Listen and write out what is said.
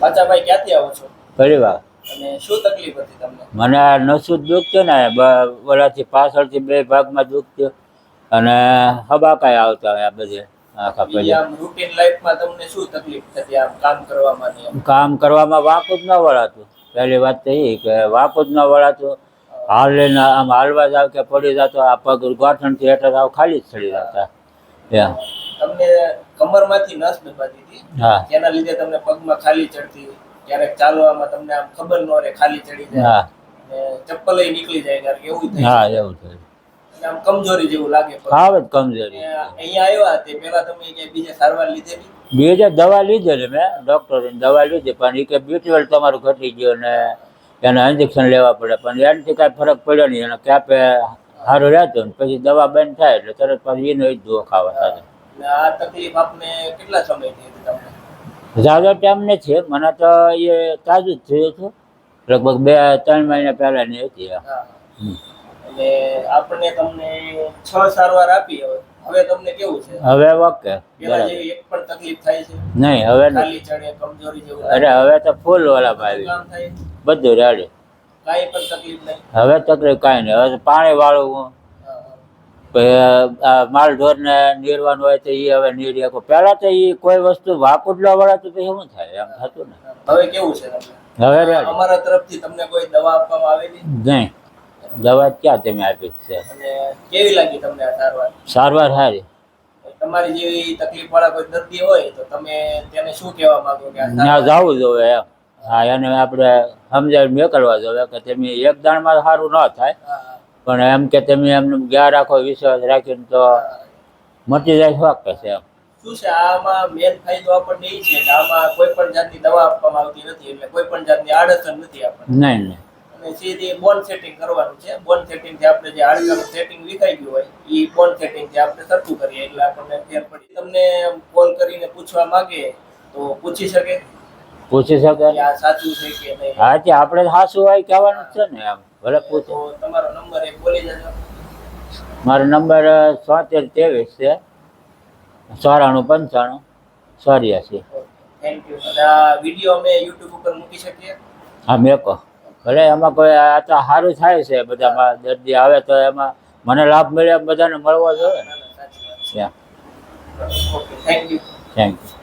બાચાભાઈ ક્યાંથી આવો છો? પરિવાર અને શું તકલીફ હતી તમને? મને આ નસું છે ને વડાથી ઓલાથી પાછળથી બે ભાગમાં દુઃખ દુખતું અને હબાકાય આવતા આ બધે આખા રૂટીન લાઈફમાં તમને શું તકલીફ થતી આમ કામ કરવામાં કામ કરવામાં વાંકું જ ન વળાતું. પહેલી વાત તો એ કે વાંકું જ ન વળાતું. હાલ આમ હાલવા જાવ કે પડી જતો આ પગ ગોઠણથી હેઠળ આવ ખાલી જ ચડી જતા તમને કમરમાંથી નસ દબાતી હતી. હા. જેના લીધે તમને પગમાં ખાલી ચડતી ક્યારેક ચાલવામાં તમને આમ ખબર ન રહે ખાલી ચડી જાય. ચપ્પલ નીકળી જાય ક્યારેક એવું થાય હા એવું થયું. આમ કમજોરી જેવું લાગે. આવે કમજોરી. અહીંયા આવ્યા તે પહેલા તમે બીજે સારવાર લીધેલી? બીજે દવા લીધેલી મેં ડૉક્ટરની દવા લીધી પણ એ કે બીટવેલ તમારું ઘટી ગયો ને એના ઇન્જેક્શન લેવા પડે. પણ એનાથી કાંઈ ફરક પડ્યો નહીં એને ક્યાપે સારું રહેતો ને પછી દવા બંધ થાય એટલે તરત પાછી એનો જ દુઃખ ખાવા સાથે. આ તકલીફ આપને કેટલા સમયથી તમને? ઝાઝો ટાઈમ નથી મને તો એ તાજું જ થયું હતું. લગભગ બે ત્રણ મહિના પહેલાની હતી. હા. આપણે તમને છ સારવાર આપી હવે હવે તમને કેવું છે? હવે ઓકે બરાબર. એક પણ તકલીફ થાય છે? નહીં હવે ખાલી ચડે કમજોરી જેવું અરે હવે તો ફૂલ વાળામાં ભાઈ બધું રેડી. કાંઈ પણ તકલીફ નહીં. હવે તકલીફ કાંઈ નહીં. હવે પાણી વાળું માલ ઢોરને નીરવાનું હોય તો એ હવે નીરી શકો પહેલાં તો એ કોઈ વસ્તુ વાપુડલા વાળા તો શું થાય? એમ થતું ને. હવે કેવું છે હવે અમારા તરફથી તમને કોઈ દવા આપવામાં આવેલી? નહીં. દવા ક્યાં તમે આપી છે? કેવી લાગી તમને આ સારવાર? સારવાર સારી. તમારી જેવી તકલીફ વાળા કોઈ દર્દી હોય તો તમે તેને શું કહેવા માંગો કે ના જવું જોઈએ એમ. હા એને આપણે સમજાવી મોકલવા જોઈએ. કે તમે એક દાણમાં સારું ન થાય. પણ એમ કે તમે એમને ગયા રાખો વિશ્વાસ રાખીને તો મટી જાય શોખ છે એમ. શું છે? આમાં મેન ફાયદો આપણને એ છે કે આમાં કોઈ પણ જાતની દવા આપવામાં આવતી નથી એટલે કોઈ પણ જાતની આડઅસર નથી આપણને. નહીં નહીં. અને સીધી બોન સેટિંગ કરવાનું છે. બોન સેટિંગથી આપણે જે હાડકાનું સેટિંગ વિખાઈ ગયું હોય એ બોન સેટિંગથી આપણે સરખું કરીએ એટલે આપણને ફેર પડી. તમને કોલ કરીને પૂછવા માંગે તો પૂછી શકે. પૂછી શકે? કે સાચું છે કે નહીં? હા તે આપણે સાસુ હોય કહેવાનું છે ને એમ. ભલે પૂછો. તમારો નંબર બોલી મારો નંબર છોતેર ત્રેવીસ છે. ચોરાણું પંચાણું ચોર્યાસી. થેન્ક યુ અને આ વીડિયો અમે યુટ્યુબ ઉપર મૂકી શકીએ? હા મેકો. ભલે એમાં કોઈ આ તો સારું થાય છે બધામાં દર્દી આવે તો એમાં મને લાભ મળે બધાને મળવો જોઈએ okay thank you thank you